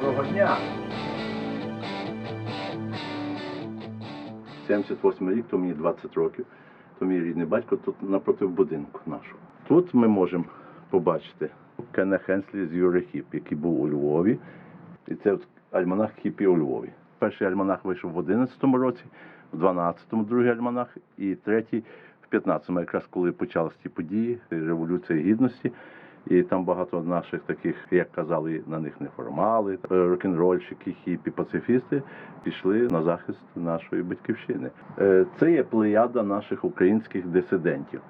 Доброго дня! 78 рік, то мені 20 років, то мій рідний батько тут напроти будинку нашого. Тут ми можемо побачити Кена Хенслі з Юри Хіп, який був у Львові. І це альманах Хіпі у Львові. Перший альманах вийшов в 11-му році, в 12-му другий альманах, і третій в 15-му, якраз коли почалися ті події, Революція Гідності. І там багато наших таких, як казали, на них неформали, рок-н-рольщики, хіпі, пацифісти пішли на захист нашої батьківщини. Е, Це є плеяда наших українських дисидентів.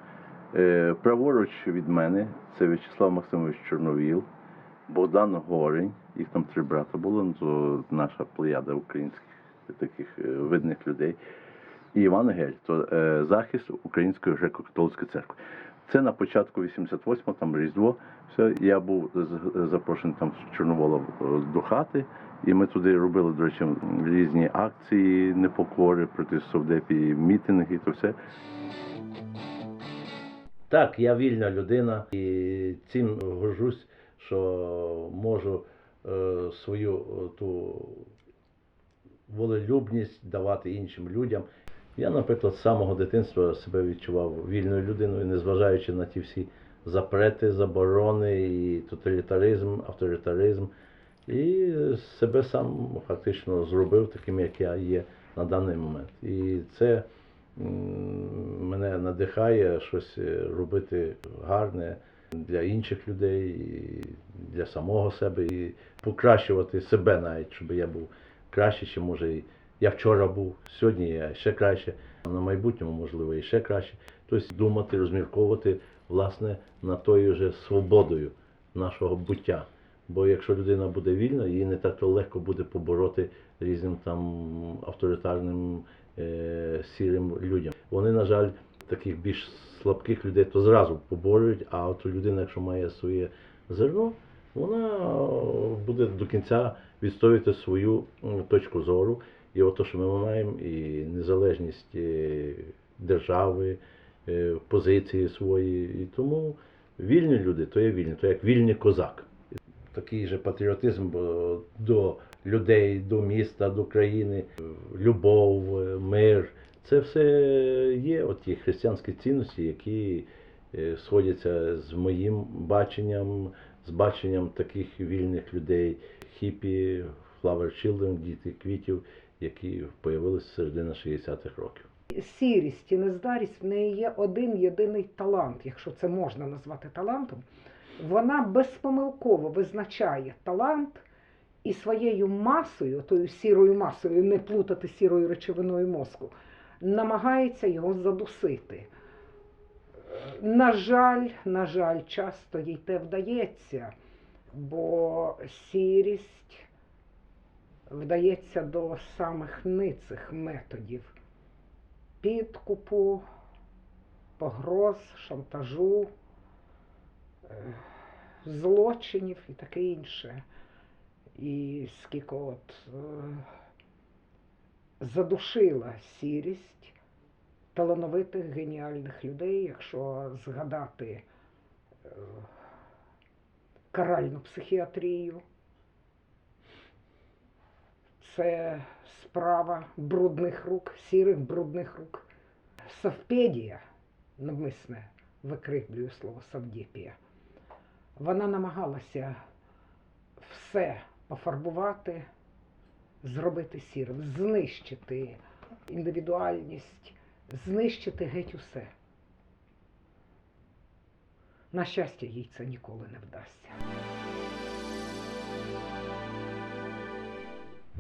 Е, Праворуч від мене це В'ячеслав Максимович Чорновіл, Богдан Горень, їх там три брата було, ну, то наша плеяда українських таких е, видних людей. І Іван Гель, то е, захист Української греко-католицької церкви. Це на початку 88-го, там Різдво. Все, я був запрошений там з Чорновола е, до хати, і ми туди робили, до речі, різні акції непокори проти совдепії, мітинги, то все. Так, я вільна людина і цим горжусь, що можу е, свою е, ту волелюбність давати іншим людям. Я, наприклад, з самого дитинства себе відчував вільною людиною, незважаючи на ті всі запрети, заборони, і тоталітаризм, авторитаризм. І себе сам фактично зробив таким, як я є на даний момент. І це мене надихає щось робити гарне для інших людей, і для самого себе, і покращувати себе навіть, щоб я був краще, чи може і я вчора був, сьогодні я ще краще, а на майбутньому, можливо, і ще краще. Тобто думати, розмірковувати власне над тою же свободою нашого буття. Бо якщо людина буде вільна, її не так то легко буде побороти різним там авторитарним е, сірим людям. Вони, на жаль, таких більш слабких людей то зразу поборюють, а от людина, якщо має своє зерно, вона буде до кінця відстоювати свою точку зору. І от то, що ми маємо, і незалежність е, держави, е, позиції свої. І тому вільні люди, то є вільні, то як вільний козак. Такий же патріотизм до людей, до міста, до країни, е, любов, мир. Це все є от ті християнські цінності, які сходяться з моїм баченням, з баченням таких вільних людей, хіпі, Flower Children, діти квітів, які появилися середина 60-х років. сірість і нездарість в неї є один єдиний талант, якщо це можна назвати талантом. Вона безпомилково визначає талант і своєю масою, тою сірою масою, не плутати сірою речовиною мозку, намагається його задусити. На жаль, на жаль, часто їй те вдається, бо сірість вдається до самих ницих методів підкупу, погроз, шантажу, е, злочинів і таке інше. І скільки от е, задушила сірість талановитих геніальних людей, якщо згадати е, каральну психіатрію. Це справа брудних рук, сірих брудних рук. Совпедія, навмисне викривлюю слово совдепія, вона намагалася все пофарбувати, зробити сірим, знищити індивідуальність, знищити геть усе. На щастя, їй це ніколи не вдасться.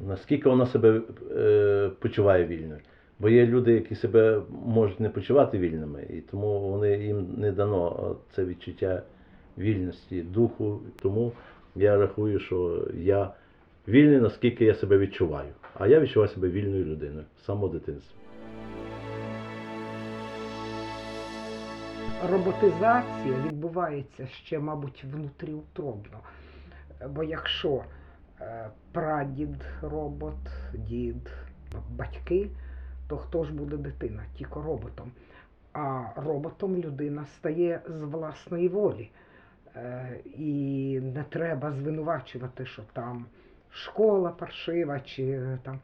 Наскільки вона себе е, почуває вільною. Бо є люди, які себе можуть не почувати вільними, і тому вони їм не дано це відчуття вільності, духу. Тому я рахую, що я вільний, наскільки я себе відчуваю. А я відчуваю себе вільною людиною з самого дитинства. роботизація відбувається ще, мабуть, внутріутробно. Бо якщо прадід робот, дід, батьки, то хто ж буде дитина? Тільки роботом. А роботом людина стає з власної волі. Е, І не треба звинувачувати, що там школа паршива чи е, там.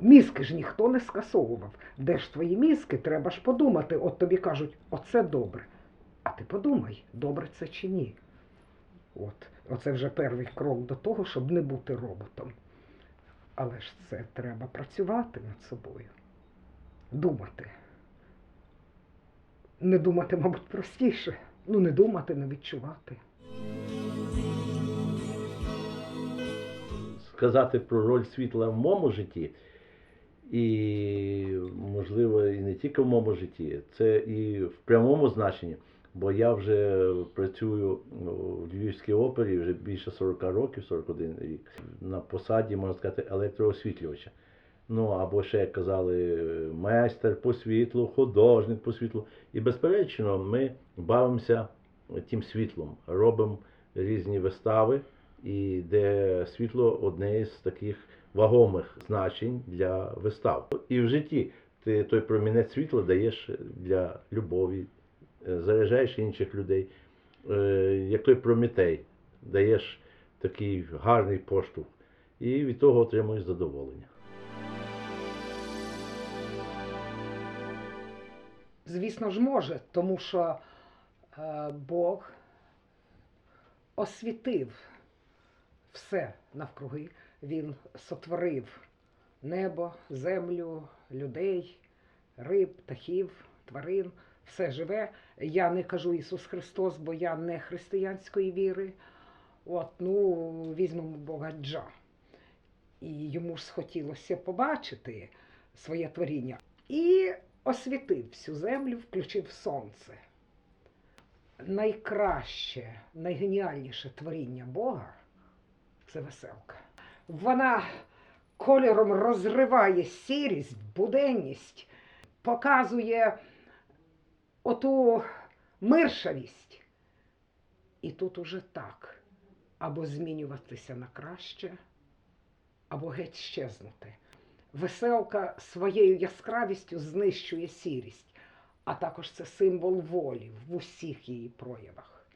Мізки ж ніхто не скасовував. Де ж твої мізки? Треба ж подумати. От тобі кажуть, оце добре. А ти подумай, добре це чи ні. От, оце вже перший крок до того, щоб не бути роботом. Але ж це треба працювати над собою, думати. Не думати, мабуть, простіше. Ну, не думати, не відчувати. сказати про роль світла в моєму житті, і, можливо, і не тільки в моєму житті, це і в прямому значенні. Бо я вже працюю в Львівській опері вже більше 40 років, 41 рік, на посаді, можна сказати, електроосвітлювача. Ну, або ще, як казали, майстер по світлу, художник по світлу. І, безперечно, ми бавимося тим світлом, робимо різні вистави, і де світло одне з таких вагомих значень для вистав. І в житті ти той промінець світла даєш для любові, заряджаєш інших людей, Е, як той Прометей, даєш такий гарний поштовх, і від того отримуєш задоволення. Звісно ж, може, тому що е, Бог освітив все навкруги. Він сотворив небо, землю, людей, риб, птахів, тварин, все живе. Я не кажу Ісус Христос, бо я не християнської віри. От, ну, візьмемо Бога Джа. І йому ж схотілося побачити своє творіння. І освітив всю землю, включив сонце. Найкраще, найгеніальніше творіння Бога це веселка. Вона кольором розриває сірість, буденність, показує оту миршавість. І тут уже так. Або змінюватися на краще, або геть щезнути. Веселка своєю яскравістю знищує сірість, а також це символ волі в усіх її проявах.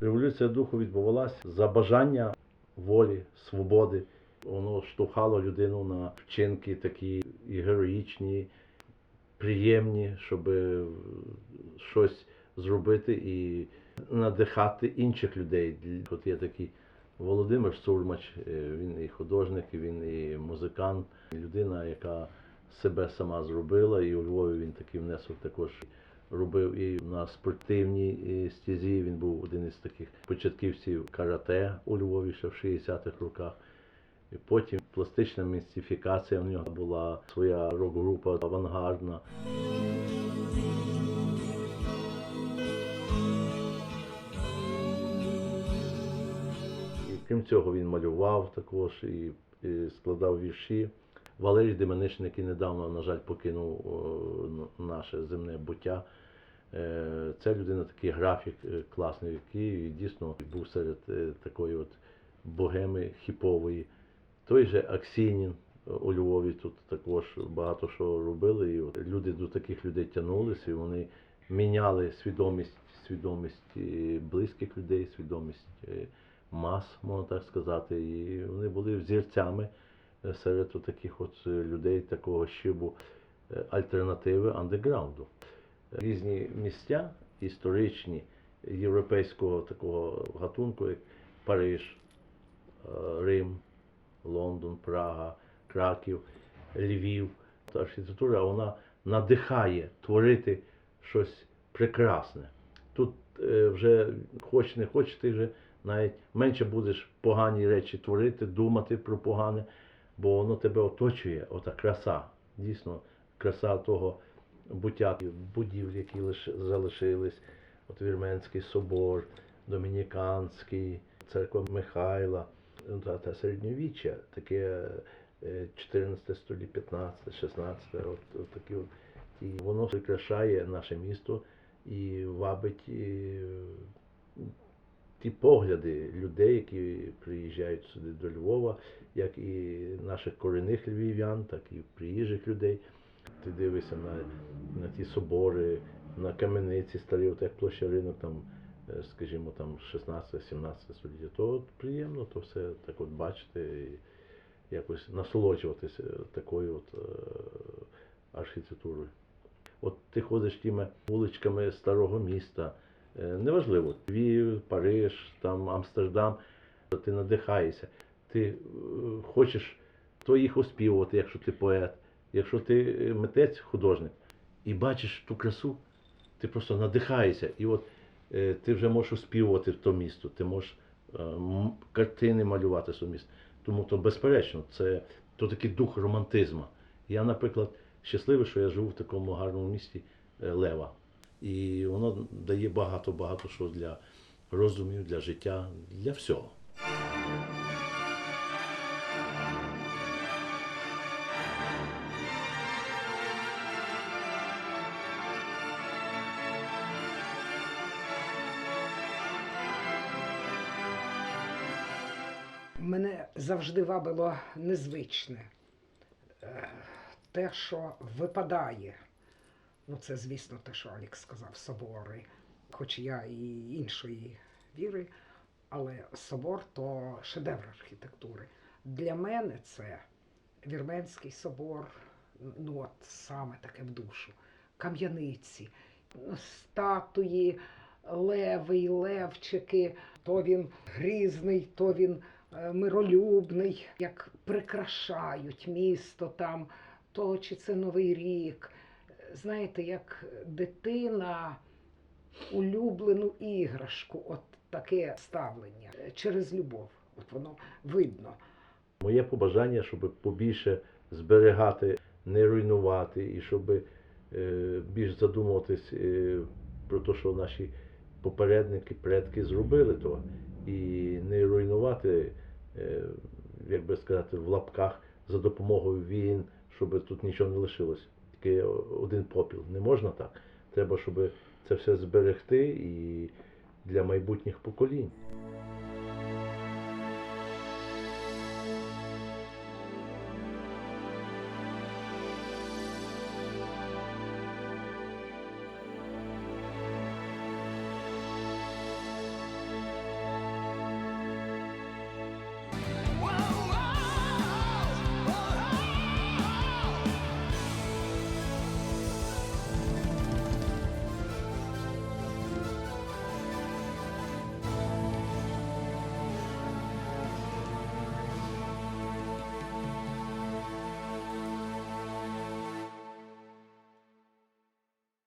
Революція духу відбувалася за бажання волі, свободи. Воно штовхало людину на вчинки такі і героїчні, приємні, щоб щось зробити і надихати інших людей. От є такий Володимир Сурмач, е, він і художник, він і музикант, людина, яка себе сама зробила, і у Львові він такий внесок також робив і на спортивній е, стезі. Він був один із таких початківців карате у Львові ще в 60-х роках. І потім пластична містифікація в нього була своя рок-група авангардна. І крім цього, він малював також і, складав вірші. Валерій Деменишин, який недавно, на жаль, покинув наше земне буття. Е, Це людина такий графік е, класний, який дійсно був серед е, такої от богеми хіпової. Той же Аксінін у Львові тут також багато що робили. І от люди до таких людей тягнулися, і вони міняли свідомість, свідомість е, близьких людей, свідомість е, мас, можна так сказати. І вони були взірцями е, серед таких от е, людей такого щибу е, альтернативи андеграунду. Різні місця історичні європейського такого гатунку, як Париж, е, Рим, Лондон, Прага, Краків, Львів. Та архітектура вона надихає творити щось прекрасне. Тут е, вже хоч не хоч, ти вже навіть менше будеш погані речі творити, думати про погане, бо воно тебе оточує, ота краса. Дійсно, краса того буття, будівлі, які лиш залишились. От Вірменський собор, Домініканський, церква Михайла, ну, та, та середньовіччя, таке е, 14 століття, 15, 16, от, от такі от. І воно прикрашає наше місто і вабить і, ті погляди людей, які приїжджають сюди до Львова, як і наших корінних львів'ян, так і приїжджих людей. Ти дивишся на, на ті собори, на камениці старі, от як площа ринок, там е, скажімо, там 16-17 століття, то от приємно то все так от бачити і якось насолоджуватися такою от е, архітектурою. От ти ходиш тими вуличками старого міста, е, неважливо, Львів, Париж, там Амстердам, ти надихаєшся, ти е, хочеш то їх оспівувати, якщо ти поет, якщо ти е, митець, художник, і бачиш ту красу, ти просто надихаєшся. І от е, ти вже можеш оспівувати то місто, ти можеш е, картини малювати в то місто. Тому то безперечно, це то такий дух романтизму. Я, наприклад, щасливий, що я живу в такому гарному місті е, Лева. І воно дає багато-багато що для роздумів, для життя, для всього. Мене завжди вабило незвичне. Е, Те, що випадає. Ну, це, звісно, те, що Алік сказав, собори. Хоч я і іншої віри, але собор то шедевр архітектури. Для мене це Вірменський собор, ну от саме таке в душу. Кам'яниці, статуї, леви й левчики, то він грізний, то він миролюбний, як прикрашають місто там, то чи це Новий рік. Знаєте, як дитина улюблену іграшку, от таке ставлення е, через любов. От воно видно. Моє побажання, щоб побільше зберігати, не руйнувати, і щоб е, більш задумуватись е, про те, що наші попередники, предки зробили то, і не руйнувати, е, як би сказати, в лапках за допомогою війн, щоб тут нічого не лишилось. Тільки один попіл. Не можна так. Треба, щоб це все зберегти і для майбутніх поколінь.